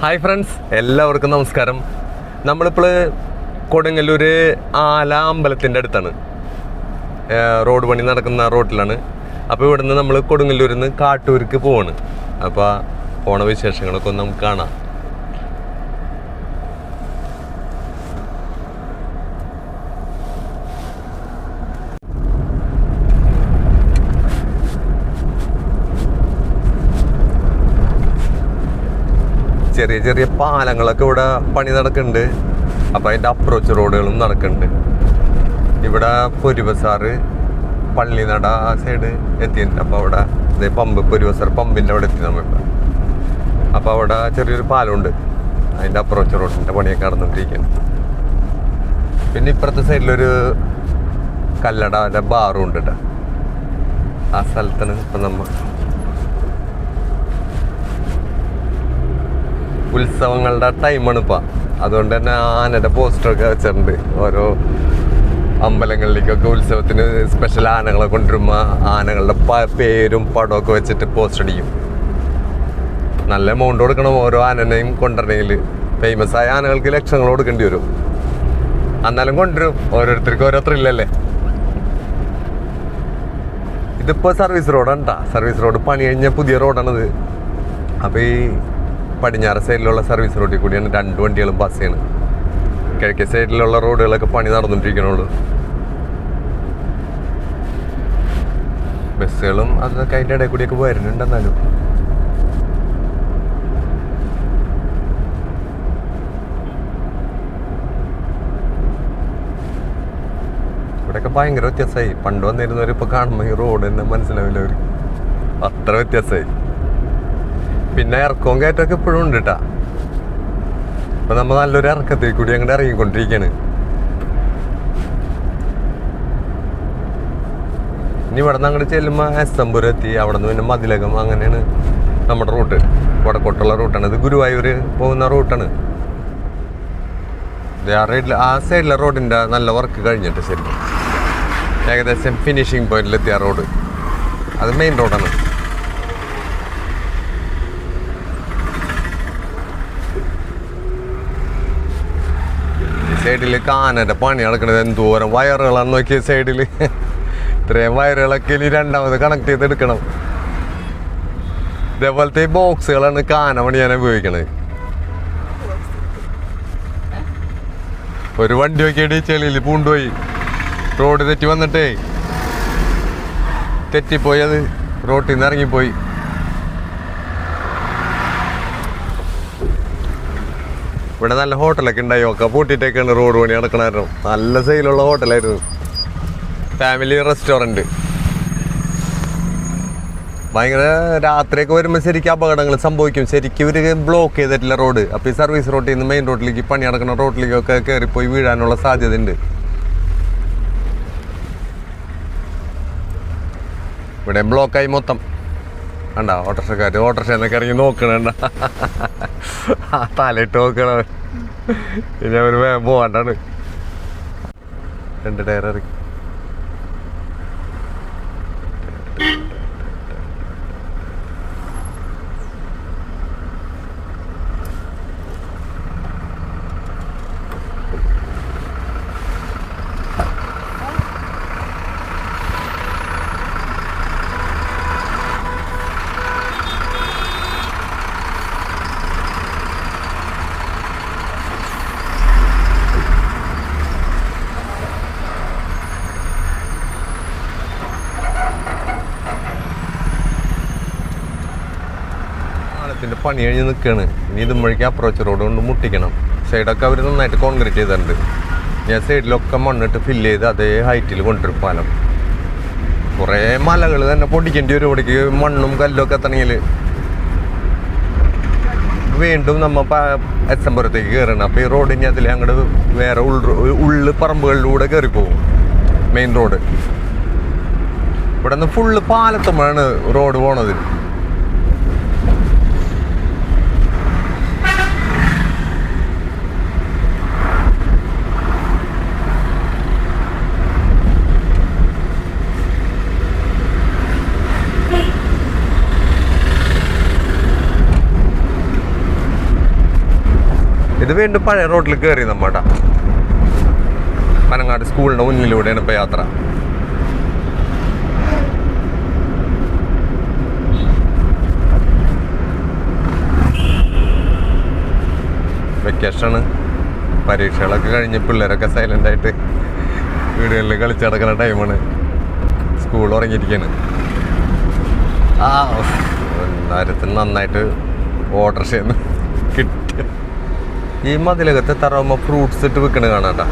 Hi friends എല്ലാവർക്കും നമസ്കാരം. നമ്മളിപ്പോൾ കൊടുങ്ങല്ലൂർ ആല അമ്പലത്തിന്റെ അടുത്താണ്. റോഡ് പണി നടക്കുന്ന റോട്ടിലാണ്. അപ്പോൾ ഇവിടുന്ന് നമ്മൾ കൊടുങ്ങല്ലൂരിൽ നിന്ന് കാട്ടൂർക്ക് പോവാണ്. അപ്പോൾ പോണ വിശേഷങ്ങളൊക്കെ ഒന്ന് നമുക്ക് കാണാം. ചെറിയ ചെറിയ പാലങ്ങളൊക്കെ ഇവിടെ പണി നടക്കുന്നുണ്ട്. അപ്പോൾ അതിന്റെ അപ്രോച്ച് റോഡുകളും നടക്കുന്നുണ്ട്. ഇവിടെ പൊരിബസാറ് പള്ളിനട ആ സൈഡ് എത്തിയിട്ടുണ്ട്. അപ്പോൾ അവിടെ ഇതേ പമ്പ് പൊരുവസാർ പമ്പിന്റെ അവിടെ എത്തി നമ്മളിപ്പോൾ അപ്പോൾ അവിടെ ചെറിയൊരു പാലമുണ്ട്. അതിന്റെ അപ്രോച്ച് റോഡിന്റെ പണിയൊക്കെ നടന്നുകൊണ്ടിരിക്കുകയാണ് പിന്നെ ഇപ്പുറത്തെ സൈഡിലൊരു കല്ലട ബാറും ഉണ്ട് കേട്ടോ ആ സ്ഥലത്താണ് ഇപ്പം നമ്മൾ ഉത്സവങ്ങളുടെ ടൈമാണ് ഇപ്പം. അതുകൊണ്ട് തന്നെ ആനയുടെ പോസ്റ്ററൊക്കെ വെച്ചിട്ടുണ്ട്. ഓരോ അമ്പലങ്ങളിലേക്കൊക്കെ ഉത്സവത്തിന് സ്പെഷ്യൽ ആനകളെ കൊണ്ടുവരുമ്പോൾ ആനകളുടെ പേരും പടമൊക്കെ വെച്ചിട്ട് പോസ്റ്റർ അടിക്കും നല്ല എമൗണ്ട് കൊടുക്കണം ഓരോ ആനനെയും കൊണ്ടുവരണമെങ്കിൽ ഫേമസ് ആയ ആനകൾക്ക് ലക്ഷങ്ങൾ കൊടുക്കേണ്ടി വരും. എന്നാലും കൊണ്ടുവരും. ഓരോരുത്തർക്കും ഓരോ ത്രില്ലല്ലേ ഇതിപ്പോൾ സർവീസ് റോഡാണ് കേട്ടോ സർവീസ് റോഡ് പണി കഴിഞ്ഞ പുതിയ റോഡാണിത് അപ്പോൾ ഈ പടിഞ്ഞാറ് സൈഡിലുള്ള സർവീസ് റോഡിൽ കൂടിയാണ് രണ്ട് വണ്ടികളും പാസ് ചെയ്യണത്. കിഴക്കേ സൈഡിലുള്ള റോഡുകളൊക്കെ പണി നടന്നുകൊണ്ടിരിക്കണുള്ളൂ. ബസ്സുകളും അതൊക്കെ അതിന്റെ ഇടയിൽ കൂടിയൊക്കെ വരുന്നുണ്ട് എന്നാലും. ഇവിടെയൊക്കെ ഭയങ്കര വ്യത്യാസമായി. പണ്ട് വന്നിരുന്നവർ ഇപ്പോൾ കാണുമ്പോൾ ഈ റോഡ് തന്നെ മനസ്സിലാവില്ല അവർ അത്ര വ്യത്യാസമായി. പിന്നെ ഇറക്കവും കയറ്റമൊക്കെ ഇപ്പോഴും ഉണ്ട് കേട്ടാ അപ്പൊ നമ്മൾ നല്ലൊരു ഇറക്കത്തിൽ കൂടി അങ്ങോട്ട് ഇറങ്ങിക്കൊണ്ടിരിക്കാണ്. ഇനി ഇവിടെ നിന്ന് അങ്ങോട്ട് ചെല്ലുമ്പോൾ എസ്തംപുരം എത്തി. അവിടെ നിന്ന് പിന്നെ മതിലകം അങ്ങനെയാണ് നമ്മുടെ റൂട്ട്. വടക്കോട്ടുള്ള റൂട്ടാണ്. ഇത് ഗുരുവായൂർ പോകുന്ന റൂട്ടാണ്. ആ റൈഡിൽ ആ സൈഡിലെ റോഡിന്റെ നല്ല വർക്ക് കഴിഞ്ഞിട്ട് ശരിക്കും. ഏകദേശം ഫിനിഷിങ് പോയിന്റിലെത്തിയ റോഡ്. അത് മെയിൻ റോഡാണ് സൈഡിൽ കാനന്റെ പണി നടക്കണത് എന്തോരം വയറുകളാണ് നോക്കിയ സൈഡിൽ ഇത്രയും വയറുകളൊക്കെ ഇനി രണ്ടാമത് കണക്ട് ചെയ്ത് എടുക്കണം ഇതേപോലത്തെ ബോക്സുകളാണ് കാന പണിയാൻ ഉപയോഗിക്കണത്. ഒരു വണ്ടി നോക്കിയിട്ട് ചെളിയിൽ പൂണ്ടുപോയി. റോഡ് തെറ്റി വന്നിട്ടേ തെറ്റിപ്പോയി അത്. റോട്ടിൽ നിന്ന് ഇറങ്ങിപ്പോയി. ഇവിടെ നല്ല ഹോട്ടലൊക്കെ ഉണ്ടായി. ഒക്കെ പൂട്ടിയിട്ടൊക്കെയാണ് റോഡ് പണി നടക്കണമായിരുന്നു നല്ല സെയിലുള്ള ഹോട്ടലായിരുന്നു. ഫാമിലി റെസ്റ്റോറന്റ് ഭയങ്കര രാത്രിയൊക്കെ വരുമ്പോൾ ശരിക്കും അപകടങ്ങൾ സംഭവിക്കും. ശരിക്കും ഇവർ ബ്ലോക്ക് ചെയ്തിട്ടില്ല റോഡ് അപ്പോൾ ഈ സർവീസ് റോട്ടിൽ നിന്ന് മെയിൻ റോഡിലേക്ക് പണി നടക്കുന്ന റോഡിലേക്കൊക്കെ കയറിപ്പോയി വീഴാനുള്ള സാധ്യതയുണ്ട്. ഇവിടെ ബ്ലോക്കായി മൊത്തം. കണ്ട ഓട്ടോറിക്ഷക്കാർ ഓട്ടോറിക്ഷ എന്നൊക്കെ ഇറങ്ങി നോക്കണണ്ട ആ തലയിട്ട് നോക്കണ ഇനി അവർ വേഗം പോവാണ്ടാണ്. രണ്ട് ടയർ ഇറങ്ങി. പണി കഴിഞ്ഞ് നിൽക്കുകയാണ് ഇനി ഇതുമ്പോഴേക്ക് അപ്രോച്ച് റോഡ് കൊണ്ട് മുട്ടിക്കണം. സൈഡൊക്കെ അവർ നന്നായിട്ട് കോൺക്രീറ്റ് ചെയ്തിട്ടുണ്ട്. ഞാൻ സൈഡിലൊക്കെ മണ്ണിട്ട് ഫില്ല് ചെയ്ത് അതേ ഹൈറ്റിൽ കൊണ്ടുവരും പാലം. കുറേ മലകൾ തന്നെ പൊടിക്കേണ്ടി വരും ഇവിടേക്ക്. മണ്ണും കല്ലൊക്കെ എത്തണമെങ്കിൽ വീണ്ടും നമ്മൾ എസ് എം പുരത്തേക്ക് കയറണം അപ്പോൾ ഈ റോഡ് ഇനി അതിൽ അങ്ങോട്ട് വേറെ ഉൾ ഉള്ളു പറമ്പുകളിലൂടെ കയറിപ്പോകും പോകും മെയിൻ റോഡ് ഇവിടെ നിന്ന് ഫുള്ള് പാലത്തുമ്പോഴാണ് റോഡ് പോണത്. ഇത് വീണ്ടും പഴയ റോഡിൽ കയറി നമ്മുടെ പനങ്ങാട് സ്കൂളിന്റെ മുന്നിലൂടെയാണ് ഇപ്പൊ യാത്ര. വെക്കേഷനാണ്. പരീക്ഷകളൊക്കെ കഴിഞ്ഞ് പിള്ളേരൊക്കെ സൈലന്റ് ആയിട്ട് വീടുകളിൽ കളിച്ച് നടക്കുന്ന ടൈമാണ് സ്കൂൾ ഉറങ്ങിയിരിക്കുകയാണ് ആ നേരത്തിന് നന്നായിട്ട് ഓർഡർ ചെയ്യുന്നു. ഈ മതിലകത്തെ തറവുമ്പോൾ ഫ്രൂട്ട്സ് ഇട്ട് വിൽക്കണ കാണാട്ടാ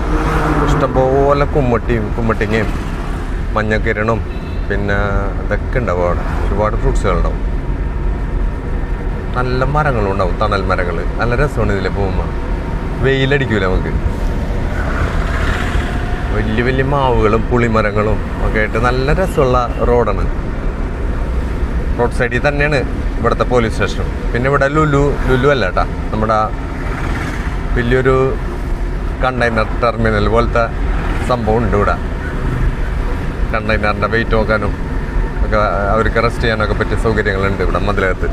ഇഷ്ടംപോലെ കുമ്മട്ടിയും കുമ്മട്ടിങ്ങയും മഞ്ഞക്കിരണും പിന്നെ ഇതൊക്കെ ഉണ്ടാവും അവിടെ. ഒരുപാട് ഫ്രൂട്ട്സുകളുണ്ടാവും നല്ല മരങ്ങളും ഉണ്ടാവും തണൽ മരങ്ങൾ നല്ല രസമാണ് ഇതിലെ പോകുമ്പോൾ വെയിലടിക്കൂല നമുക്ക്. വലിയ വലിയ മാവുകളും പുളിമരങ്ങളും ഒക്കെ ആയിട്ട് നല്ല രസമുള്ള റോഡാണ്. റോഡ് സൈഡിൽ തന്നെയാണ് ഇവിടുത്തെ പോലീസ് സ്റ്റേഷൻ. പിന്നെ ഇവിടെ ലുലു ലുലു അല്ല കേട്ടാ. നമ്മുടെ വലിയൊരു കണ്ടെയ്നർ ടെർമിനൽ പോലത്തെ സംഭവം ഉണ്ട് ഇവിടെ. കണ്ടെയ്നറിന്റെ വെയിറ്റ് നോക്കാനും ഒക്കെ അവർക്ക് റെസ്റ്റ് ചെയ്യാനൊക്കെ പറ്റിയ സൗകര്യങ്ങളുണ്ട് ഇവിടെ മതിലകത്ത്.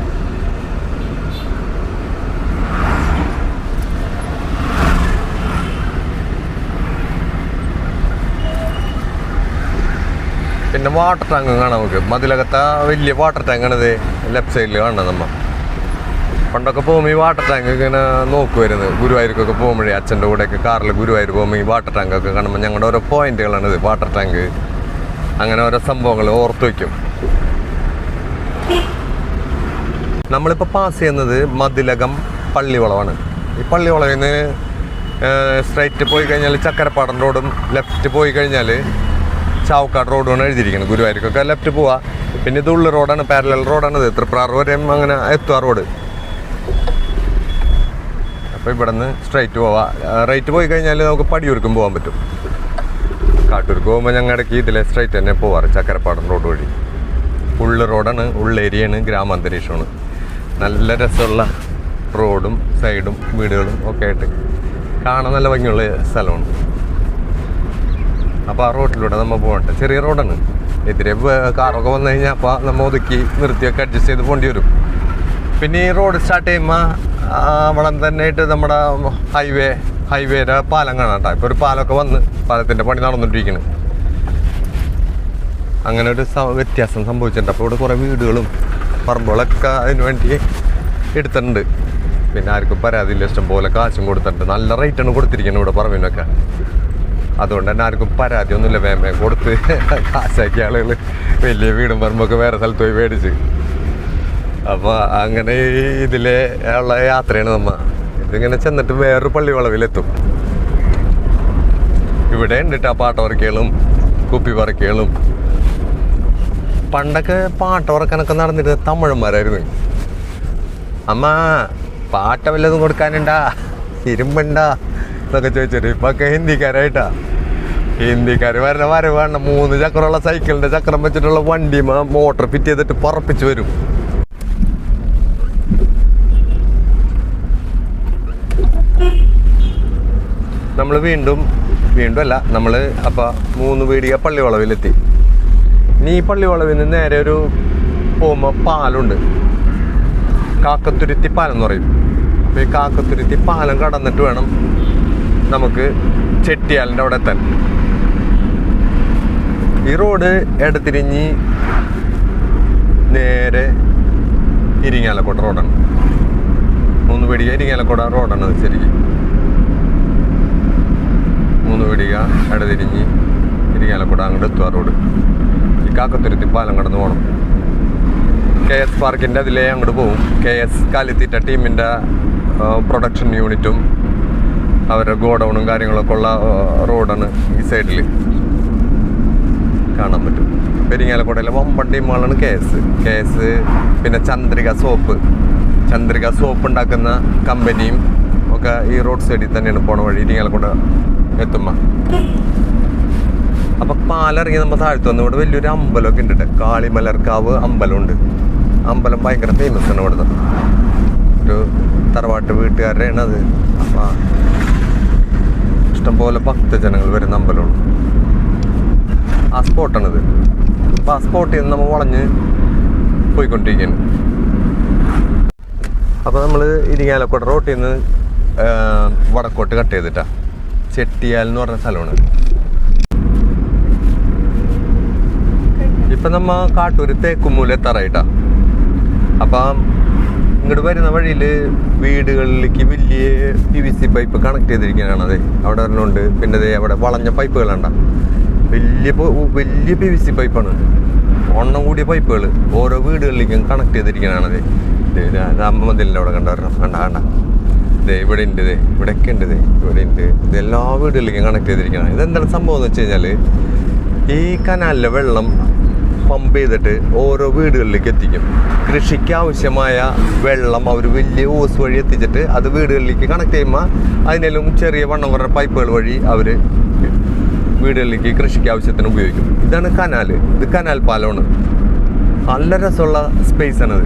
പിന്നെ വാട്ടർ ടാങ്ക് കാണാം നമുക്ക്. മതിലകത്ത വലിയ വാട്ടർ ടാങ്കാണിത് ലെഫ്റ്റ് സൈഡിൽ കാണണം നമ്മ. പണ്ടൊക്കെ പോകുമ്പോൾ ഈ വാട്ടർ ടാങ്ക് ഇങ്ങനെ നോക്കുമായിരുന്നു ഗുരുവായൂർക്കൊക്കെ പോകുമ്പോഴേ അച്ഛന്റെ കൂടെയൊക്കെ കാറിൽ ഗുരുവായൂർ പോകുമ്പോൾ ഈ വാട്ടർ ടാങ്കൊക്കെ കാണുമ്പോൾ ഞങ്ങളുടെ ഓരോ പോയിന്റുകളാണിത് വാട്ടർ ടാങ്ക് അങ്ങനെ ഓരോ സംഭവങ്ങൾ ഓർത്ത് വയ്ക്കും നമ്മളിപ്പോൾ പാസ് ചെയ്യുന്നത് മതിലകം പള്ളിവളവാണ്. ഈ പള്ളിവളവിൽ നിന്ന് സ്ട്രൈറ്റ് പോയി കഴിഞ്ഞാൽ ചക്കരപ്പാടൻ റോഡും ലെഫ്റ്റ് പോയി കഴിഞ്ഞാൽ ചാവക്കാട് റോഡുമാണ് എഴുതിയിരിക്കുന്നത്. ഗുരുവായൂർക്കൊക്കെ ലെഫ്റ്റ് പോവാം. പിന്നെ ഇത് ഉള്ളു റോഡാണ് പാരലൽ റോഡാണ് ഇത്. തൃപ്രാർ വരെയും അങ്ങനെ എത്തുക റോഡ്. അപ്പോൾ ഇവിടെ നിന്ന് സ്ട്രൈറ്റ് പോവാ റൈറ്റ് പോയി കഴിഞ്ഞാൽ നമുക്ക് പടിയൂർക്കും പോകാൻ പറ്റും. കാട്ടൂർക്ക് പോകുമ്പോൾ ഞങ്ങൾ ഇടയ്ക്ക് ഇതിലെ സ്ട്രൈറ്റ് തന്നെ പോവാറ് ചക്കരപ്പാടൻ റോഡ് വഴി. ഉള്ള റോഡാണ് ഉള്ളേരിയയാണ് ഗ്രാമാന്തരീക്ഷമാണ്. നല്ല രസമുള്ള റോഡും സൈഡും വീടുകളും ഒക്കെ ആയിട്ട് കാണാൻ നല്ല ഭംഗിയുള്ള സ്ഥലമാണ്. അപ്പോൾ ആ റോഡിലൂടെ നമ്മൾ പോകണ്ട. ചെറിയ റോഡാണ് എതിരെ കാറൊക്കെ വന്നു കഴിഞ്ഞാൽ അപ്പോൾ നമ്മൾ ഒതുക്കി നിർത്തിയൊക്കെ അഡ്ജസ്റ്റ് ചെയ്ത് പോകേണ്ടി വരും. പിന്നെ ഈ റോഡ് സ്റ്റാർട്ട് ചെയ്യുമ്പോൾ അവിടെ തന്നെ ആയിട്ട് നമ്മുടെ ഹൈവേ ഹൈവേയുടെ പാലം കാണാം ഇപ്പോൾ ഒരു പാലമൊക്കെ വന്ന് പാലത്തിന്റെ പണി നടന്നുകൊണ്ടിരിക്കുന്നു അങ്ങനെ ഒരു വ്യത്യാസം സംഭവിച്ചിട്ടുണ്ട്. അപ്പോൾ ഇവിടെ കുറേ വീടുകളും പറമ്പുകളൊക്കെ അതിന് വേണ്ടി എടുത്തിട്ടുണ്ട്. പിന്നെ ആർക്കും പരാതിയില്ല. ഇഷ്ടം പോലെ കാശും കൊടുത്തിട്ടുണ്ട്. നല്ല റേറ്റാണ് കൊടുത്തിരിക്കുന്നത് ഇവിടെ പറമ്പിനൊക്കെ. അതുകൊണ്ട് തന്നെ ആർക്കും പരാതിയൊന്നുമില്ല. വേമേ കൊടുത്ത് കാശാക്കിയ ആളുകൾ വലിയ വീടും പറമ്പൊക്കെ വേറെ സ്ഥലത്ത് പോയി മേടിച്ച്. അപ്പോൾ അങ്ങനെ ഇതിലെ ഉള്ള യാത്രയാണ് നമ്മ. ഇതിങ്ങനെ ചെന്നിട്ട് വേറൊരു പള്ളി വളവിലെത്തും ഇവിടെ ഉണ്ട് കേട്ടോ പാട്ടവർക്കുകളും കുപ്പി പറക്കുകളും പണ്ടൊക്കെ പാട്ട് ഉറക്കാനൊക്കെ നടന്നിട്ട് തമിഴന്മാരായിരുന്നു. അമ്മ പാട്ട വല്ലതും കൊടുക്കാനുണ്ടാ? ഇരുമ്പുണ്ടാ? എന്നൊക്കെ ചോദിച്ചിട്ട് ഇപ്പൊക്കെ ഹിന്ദിക്കാരായിട്ടാ. ഹിന്ദിക്കാർ വരുന്ന വരവേണ്ട മൂന്ന് ചക്രമുള്ള സൈക്കിളിന്റെ ചക്രം വെച്ചിട്ടുള്ള വണ്ടി മോട്ടർ ഫിറ്റ് ചെയ്തിട്ട് പറപ്പിച്ച് വരും. നമ്മൾ വീണ്ടും വീണ്ടും അല്ല നമ്മൾ അപ്പോൾ മൂന്ന് പീടിക പള്ളിവളവിലെത്തി. ഇനി ഈ പള്ളിവളവിൽ നിന്ന് നേരെ ഒരു പോകുമ്പോൾ പാലുണ്ട്. കാക്കത്തുരുത്തി പാലം എന്ന് പറയും. അപ്പോൾ ഈ കാക്കത്തുരുത്തി പാലം കടന്നിട്ട് വേണം നമുക്ക് ചെട്ടിയാലിന്റെ അവിടെ എത്താൻ. ഈ റോഡ് ഇടതിരിഞ്ഞ് നേരെ ഇരിങ്ങാലക്കോട്ട റോഡാണ്. മൂന്ന് പീടിക ഇരിങ്ങാലക്കോട റോഡാണ് അത് ശരിക്കും മൂന്ന് പിടിക ഇടതിരിഞ്ഞ് തിരികാലക്കൂടെ അങ്ങോട്ട് എത്തുക റോഡ്. ഈ കാക്കത്തുരുത്തി പാലം കടന്ന് പോകണം. കെ എസ് പാർക്കിന്റെ അതിലേ അങ്ങോട്ട് പോകും കെ എസ് കാലിത്തീറ്റ ടീമിന്റെ പ്രൊഡക്ഷൻ യൂണിറ്റും അവരുടെ ഗോഡൗണും കാര്യങ്ങളൊക്കെ ഉള്ള റോഡാണ് ഈ സൈഡിൽ കാണാൻ പറ്റും. പെരിങ്ങാലക്കോട്ടയിലെ വമ്പൻ ടീമുകളാണ് കെ എസ്. കെ എസ് പിന്നെ ചന്ദ്രിക സോപ്പ്. ചന്ദ്രിക സോപ്പ് ഉണ്ടാക്കുന്ന കമ്പനിയും ഒക്കെ ഈ റോഡ് സൈഡിൽ തന്നെയാണ് പോണ വഴി. ഇരിങ്ങാലക്കോട എത്തുമ്പോൾ അപ്പൊ പാലിറങ്ങി നമ്മൾ താഴ്ത്തു വന്നു ഇവിടെ വലിയൊരു അമ്പലമൊക്കെ ഉണ്ട് കേട്ടോ കാളിമലർക്കാവ് അമ്പലമുണ്ട്. അമ്പലം ഭയങ്കര ഫേമസ് ആണ് ഇവിടുത്തെ ഒരു തറവാട്ട് വീട്ടുകാരുടെയാണ് അത്. അപ്പൊ ഇഷ്ടംപോലെ ഭക്തജനങ്ങൾ വരുന്ന അമ്പലമാണ് ആ സ്പോട്ടാണിത്. അപ്പൊ ആ സ്പോട്ടിൽ നിന്ന് നമ്മൾ വളഞ്ഞ് പോയിക്കൊണ്ടിരിക്കുകയാണ് അപ്പോൾ നമ്മൾ ഇരിങ്ങാലക്കോട്ട റോട്ടിൽ നിന്ന് വടക്കോട്ട് കട്ട് ചെയ്തിട്ടാ. ചെട്ടിയാൽ എന്ന് പറഞ്ഞ സ്ഥലമാണ്. ഇപ്പൊ നമ്മ കാട്ടൂര് തേക്കുമൂല എത്താറായിട്ടാ. അപ്പം ഇങ്ങോട്ട് വരുന്ന വഴിയിൽ വീടുകളിലേക്ക് വലിയ P V C pipe connect ചെയ്തിരിക്കുന്നതാണ് അതെ. അവിടെ ഒരെണ്ണമുണ്ട്. പിന്നെ അതേ അവിടെ വളഞ്ഞ പൈപ്പുകളുണ്ട വലിയ വലിയ പി വി സി പൈപ്പാണ് ഒണ്ണം കൂടിയ പൈപ്പുകൾ ഓരോ വീടുകളിലേക്കും കണക്ട് ചെയ്തിരിക്കുന്നതാണ് അതെ. മതിലിന്റെ അവിടെ കണ്ട കണ്ട കണ്ട. ദേ ഇവിടെ ഉണ്ട് ദേ ഇവിടെയൊക്കെ ഉണ്ട് ദേ ഇവിടെ ഉണ്ട്. ഇത് എല്ലാ വീടുകളിലേക്കും കണക്ട് ചെയ്തിരിക്കുകയാണ് ഇതെന്താണ് സംഭവം എന്ന് വെച്ച് കഴിഞ്ഞാൽ ഈ കനാലിലെ വെള്ളം പമ്പ് ചെയ്തിട്ട് ഓരോ വീടുകളിലേക്ക് എത്തിക്കും. കൃഷിക്ക് ആവശ്യമായ വെള്ളം അവർ വലിയ ഓസ് വഴി എത്തിച്ചിട്ട് അത് വീടുകളിലേക്ക് കണക്ട് ചെയ്യുമ്പോൾ അതിനെല്ലാം ചെറിയ വണ്ണം കുറേ പൈപ്പുകൾ വഴി അവർ വീടുകളിലേക്ക് കൃഷിക്ക് ആവശ്യത്തിന് ഉപയോഗിക്കും. ഇതാണ് കനാൽ. ഇത് കനാൽ പാലമാണ്. നല്ല രസമുള്ള സ്പേസ് ആണത്.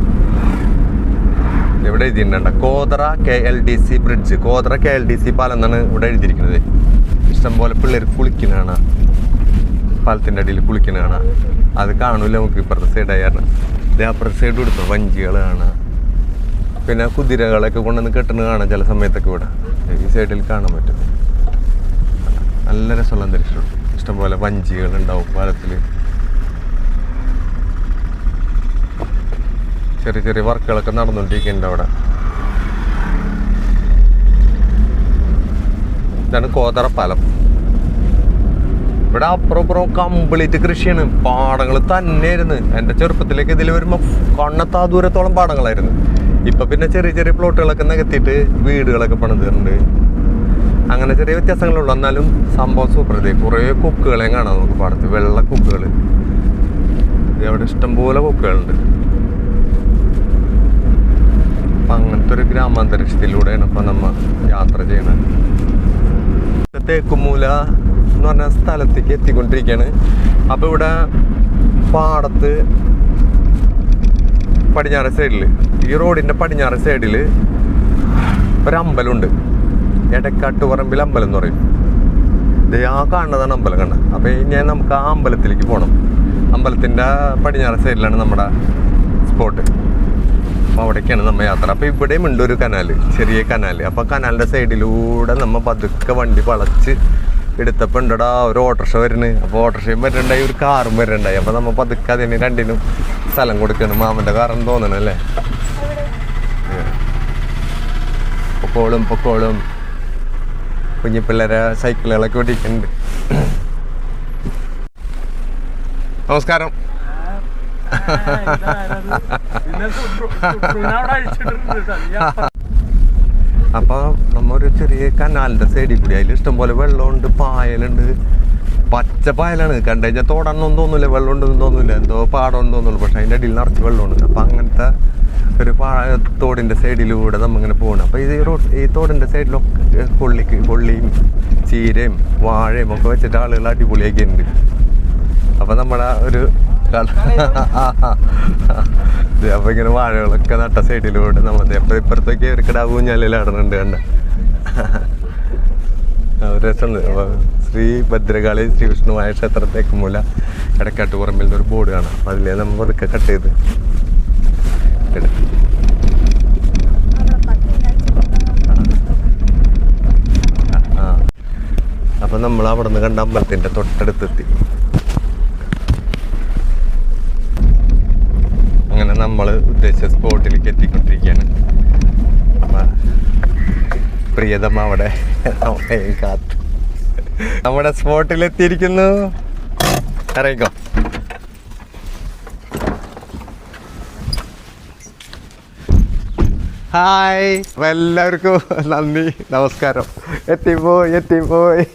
ഇവിടെ എഴുതിയിട്ടുണ്ട് Kothara K L D C bridge Kothara K L D C പാലം എന്നാണ് ഇവിടെ എഴുതിയിരിക്കുന്നത്. ഇഷ്ടംപോലെ പിള്ളേർ കുളിക്കുന്നതാണ്. പാലത്തിന്റെ അടിയിൽ കുളിക്കുന്നതാണ്. അത് കാണൂല നമുക്ക് ഇപ്പുറത്തെ സൈഡായിരുന്നു ഇത് അപ്പുറത്തെ സൈഡ് കൊടുത്തു വഞ്ചികൾ കാണാം പിന്നെ കുതിരകളൊക്കെ കൊണ്ടുവന്ന് കെട്ടുന്നത് കാണാം ചില സമയത്തൊക്കെ ഇവിടെ. ഈ സൈഡിൽ കാണാൻ പറ്റും. നല്ല രസമുള്ള അന്തരീക്ഷം. ഇഷ്ടംപോലെ വഞ്ചികൾ ഉണ്ടാവും പാലത്തിൽ ചെറിയ ചെറിയ വർക്കുകളൊക്കെ നടന്നുകൊണ്ടിരിക്കുന്നുണ്ട് അവിടെ. ഇതാണ് കോതറ പാലം ഇവിടെ അപ്പുറം ഇപ്പുറം കംപ്ലീറ്റ് കൃഷിയാണ്. പാടങ്ങൾ തന്നെയായിരുന്നു. എന്റെ ചെറുപ്പത്തിലേക്ക് ഇതിൽ വരുമ്പോൾ കണ്ണത്താ ദൂരത്തോളം പാടങ്ങളായിരുന്നു. ഇപ്പൊ പിന്നെ ചെറിയ ചെറിയ പ്ലോട്ടുകളൊക്കെ നികത്തിയിട്ട് വീടുകളൊക്കെ പണിതിട്ടുണ്ട്. അങ്ങനെ ചെറിയ വ്യത്യാസങ്ങളുള്ളൂ. എന്നാലും സംഭവം സൂപ്പർ ഇതേ. കുറേ കൊക്കുകളെയും കാണാം നമുക്ക് പാടത്ത്. വെള്ള കൊക്കുകൾ അവിടെ ഇഷ്ടംപോലെ കൊക്കുകളുണ്ട്. അപ്പൊ അങ്ങനത്തെ ഒരു ഗ്രാമാന്തരീക്ഷത്തിലൂടെയാണ് ഇപ്പം നമ്മൾ യാത്ര ചെയ്യണത് തേക്കുമൂല എന്ന് പറഞ്ഞ സ്ഥലത്തേക്ക് എത്തിക്കൊണ്ടിരിക്കുകയാണ് അപ്പോൾ ഇവിടെ പാടത്ത് പടിഞ്ഞാറ് സൈഡിൽ ഈ റോഡിന്റെ പടിഞ്ഞാറ് സൈഡിൽ ഒരു അമ്പലമുണ്ട് എടക്കാട്ട് പറമ്പിൽ അമ്പലം എന്ന് പറയും. ഇത് ആ കാണുന്നതാണ് അമ്പലം കണ്ട. അപ്പോൾ ഇനി നമുക്ക് ആ അമ്പലത്തിലേക്ക് പോകണം അമ്പലത്തിന്റെ പടിഞ്ഞാറ് സൈഡിലാണ് നമ്മുടെ സ്പോട്ട് അപ്പോൾ അവിടേക്കാണ് നമ്മ യാത്ര. അപ്പോൾ ഇവിടെയും ഉണ്ട് ഒരു കനാല് ചെറിയ കനാല്. അപ്പോൾ കനാലിന്റെ സൈഡിലൂടെ നമ്മ പതുക്കെ വണ്ടി വളച്ച് എടുത്തപ്പോൾ ഉണ്ടടാ ഒരു ഓട്ടോറിക്ഷ വരുന്നത് അപ്പോൾ ഓട്ടോറിക്ഷയും വരുന്നുണ്ടായി ഒരു കാറും വരുന്നുണ്ടായി അപ്പോൾ നമ്മ പതുക്കെ അതിന് രണ്ടിനും സ്ഥലം കൊടുക്കണം. മാമന്റെ കാറെന്ന് തോന്നണല്ലേ പൊക്കോളും പൊക്കോളും കുഞ്ഞു പിള്ളേരെ സൈക്കിളുകളൊക്കെ ഓടിക്കുന്നുണ്ട് നമസ്കാരം. അപ്പൊ നമ്മൊരു ചെറിയ കനാലിന്റെ സൈഡിൽ കൂടി. അതിൽ ഇഷ്ടംപോലെ വെള്ളമുണ്ട് പായലുണ്ട്. പച്ച പായലാണ്. കണ്ടു കഴിഞ്ഞാൽ തോടാണെന്നൊന്നും തോന്നില്ല വെള്ളം ഉണ്ടെന്ന് തോന്നില്ല എന്തോ പാടമെന്ന് തോന്നുള്ളൂ പക്ഷെ അതിന്റെ അടിയിൽ നിറച്ച് വെള്ളമുണ്ട്. അപ്പൊ അങ്ങനത്തെ ഒരു പാ തോടിന്റെ സൈഡിലൂടെ നമ്മിങ്ങനെ പോകണം അപ്പൊ ഇത് ഈ റോഡ് ഈ തോടിന്റെ സൈഡിലൊക്കെ കൊള്ളിക്ക് കൊള്ളിയും ചീരയും വാഴയും ഒക്കെ വെച്ചിട്ട് ആളുകൾ അടിപൊളിയാക്കിയിട്ടുണ്ട്. അപ്പൊ നമ്മുടെ ഒരു അപ്പൊ ഇങ്ങനെ വാഴകളൊക്കെ നട്ട സൈഡിലൂടെ നമ്മൾ എപ്പോഴും ഇപ്പുറത്തേക്ക് ഒരു കിടാവ് ഊഞ്ഞാലിലാടുന്നുണ്ട് കണ്ട. ശ്രീ ഭദ്രകാളി ശ്രീ വിഷ്ണുവായ ക്ഷേത്രത്തേക്ക് മൂല ഇടക്കാട്ട് പുറമ്പിൽ ഒരു ബോർഡ് കാണാം. അപ്പൊ അതിലേ നമ്മൾ പതുക്കെ കട്ട് ചെയ്ത് അപ്പൊ നമ്മൾ അവിടെ നിന്ന് കണ്ട അമ്പലത്തിന്റെ തൊട്ടടുത്തെത്തി അങ്ങനെ നമ്മൾ ഉദ്ദേശിച്ച സ്പോട്ടിലേക്ക് എത്തിക്കൊണ്ടിരിക്കുകയാണ്. അപ്പം പ്രിയതമ്മ അവിടെ നമ്മളെയും കാത്തു. നമ്മുടെ സ്പോട്ടിൽ എത്തിയിരിക്കുന്നു. അറിയിക്കോ ഹായ്. എല്ലാവർക്കും നന്ദി. നമസ്കാരം. എത്തിപ്പോയി എത്തിപ്പോയി.